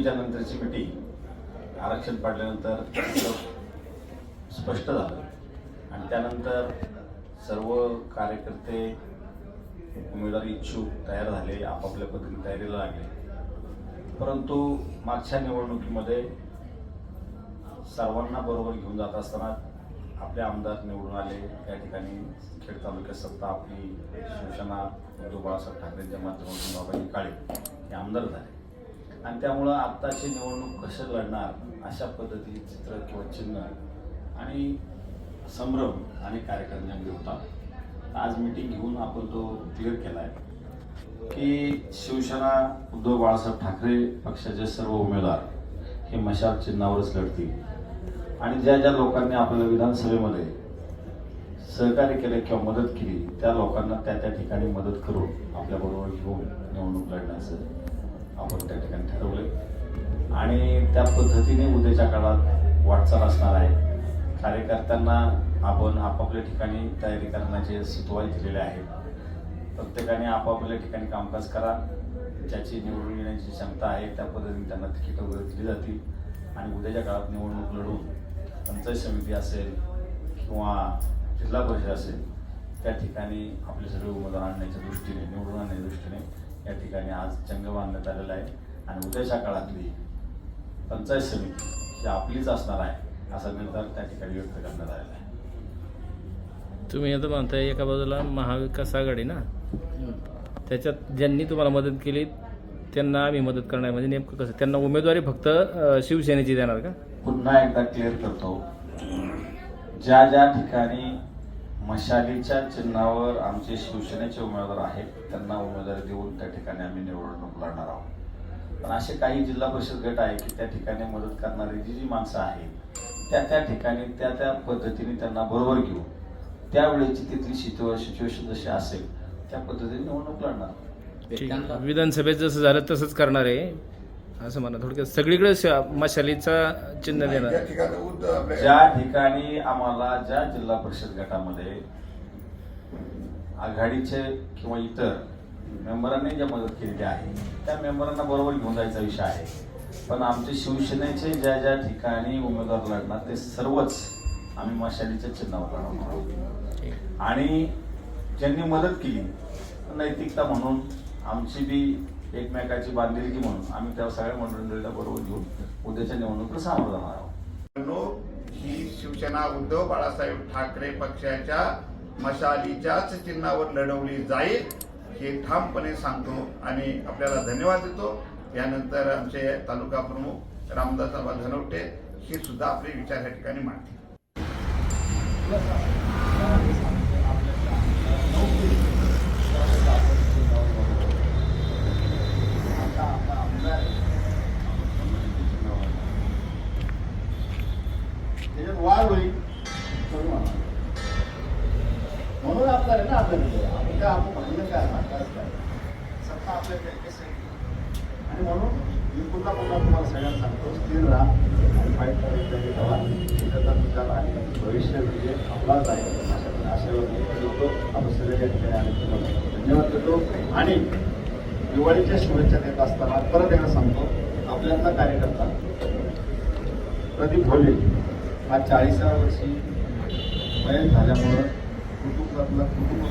निवडणुकीच्या नंतरची मिटिंग आरक्षण पाडल्यानंतर स्पष्ट झालं. आणि त्यानंतर सर्व कार्यकर्ते उमेदवार इच्छुक तयार झाले आपापल्या पद्धतीने तयारीला लागले. परंतु मागच्या निवडणुकीमध्ये सर्वांना बरोबर घेऊन जात असताना आपले आमदार निवडून आले. त्या ठिकाणी खेड तालुक्यात सत्ता आपली शिवसेना उद्धव बाळासाहेब ठाकरेंच्या माध्यमातून बाबाजी काळे हे आमदार झाले. आणि त्यामुळं आत्ताची निवडणूक कसं लढणार अशा पद्धतीचे चित्र किंवा चिन्ह आणि संभ्रम आणि कार्यकर्त्यांमध्ये होता आज मिटिंग घेऊन आपण तो क्लिअर केला आहे की शिवसेना उद्धव बाळासाहेब ठाकरे पक्षाचे सर्व उमेदवार हे मशाल चिन्हावरच लढतील. आणि ज्या ज्या लोकांनी आपल्याला विधानसभेमध्ये सहकार्य केले किंवा मदत केली त्या लोकांना त्या त्या ठिकाणी मदत करून आपल्याबरोबर घेऊन निवडणूक लढण्याचं आपण त्या ठिकाणी ठरवले आणि त्या पद्धतीने उद्याच्या काळात वाटचाल असणार आहे. कार्यकर्त्यांना आपण आपापल्या ठिकाणी तयारी करण्याचे सुतवाय दिलेले आहेत. प्रत्येकाने आपापल्या ठिकाणी कामकाज करा. ज्याची निवडून येण्याची क्षमता आहे त्या पद्धतीने त्यांना तिकीट वगैरे दिली जातील. आणि उद्याच्या काळात निवडणूक लढून पंचायत समिती असेल किंवा जिल्हा परिषद असेल त्या ठिकाणी आपले सगळे उमेदवार आणण्याच्या दृष्टीने निवडून आणण्याच्या दृष्टीने या ठिकाणी आज चंग बांधण्यात आलेला आहे. आणि उद्याच्या काळातली पंचायत समिती ही आपलीच असणार आहे असा निर्धार त्या ठिकाणी व्यक्त करण्यात आलेला आहे. तुम्ही आता म्हणताय एका बाजूला महाविकास आघाडी ना? त्याच्यात ज्यांनी तुम्हाला मदत केली त्यांना आम्ही मदत करणार. म्हणजे नेमकं कसं? त्यांना उमेदवारी फक्त शिवसेनेची देणार का? पुन्हा एकदा क्लिअर करतो. ज्या ज्या ठिकाणी मशालीच्या चिन्हावर आमचे शिवसेनेचे उमेदवार आहेत. त्यांना उमेदवारी देऊन त्या ठिकाणी आम्ही निवडणूक लढणार आहोत. पण असे काही जिल्हा परिषद गट आहे की त्या ठिकाणी मदत करणारी जी जी माणसं आहेत त्या त्या ठिकाणी त्या त्या पद्धतीने त्यांना बरोबर घेऊन त्यावेळेची तिथली सिच्युएशन जशी असेल त्या पद्धतीने निवडणूक लढणार विधानसभेत जसं झालं तसंच करणार आहे. असं म्हणा थोडक्यात सगळीकडे श- मशालीचा चिन्ह देणार ठिकाणी आपल्या ज्या ठिकाणी आम्हाला ज्या जिल्हा परिषद गटामध्ये आघाडीचे किंवा इतर मेंबरांनी ज्या मदत केलेली आहे त्या मेंबरांना बरोबर घेऊन जायचा विषय आहे. पण आमचे शिवसेनेचे ज्या ज्या ठिकाणी उमेदवार लढणार ते सर्वच आम्ही मशालीच्या चिन्हावर लढवणार आहोत. आणि ज्यांनी मदत केली नैतिकता म्हणून आमची बी एकमेकाची बांधिलकी म्हणून आम्ही त्या सगळ्या मंडळीला बरोबर घेऊन उद्याच्या निवडणुकीला सामोरं जाणार आहोत. ही शिवसेना उद्धव बाळासाहेब ठाकरे पक्षाच्या मशालीच्याच चिन्हावर लढवली जाईल हे ठामपणे सांगतो आणि आपल्याला धन्यवाद देतो. यानंतर आमचे तालुका प्रमुख रामदास धनवटे हे सुद्धा आपले विचार या ठिकाणी मांडतील. त्याच्यात वाढ होईल. म्हणून आपलं आहे ना आपल्याकडे आपण काय आपण म्हणलं काय काय सत्ता आहे? आणि म्हणून मी पुन्हा पुन्हा तुम्हाला सगळ्यांना सांगतो स्थिर राहा आणि फाईट करायचं ठेवा त्याचा विचार आणि भविष्य म्हणजे आपलाच आहे. अशा आशेवर लोक. आपण सगळे तुम्हाला धन्यवाद देतो. आणि दिवाळीच्या शुभेच्छा देत असताना परत एकदा सांगतो आपल्यातला कार्यकर्ता प्रदीप भोले. हा चाळीसाव्या वर्षी वय झाल्यामुळं कुटुंबातला कुटुंब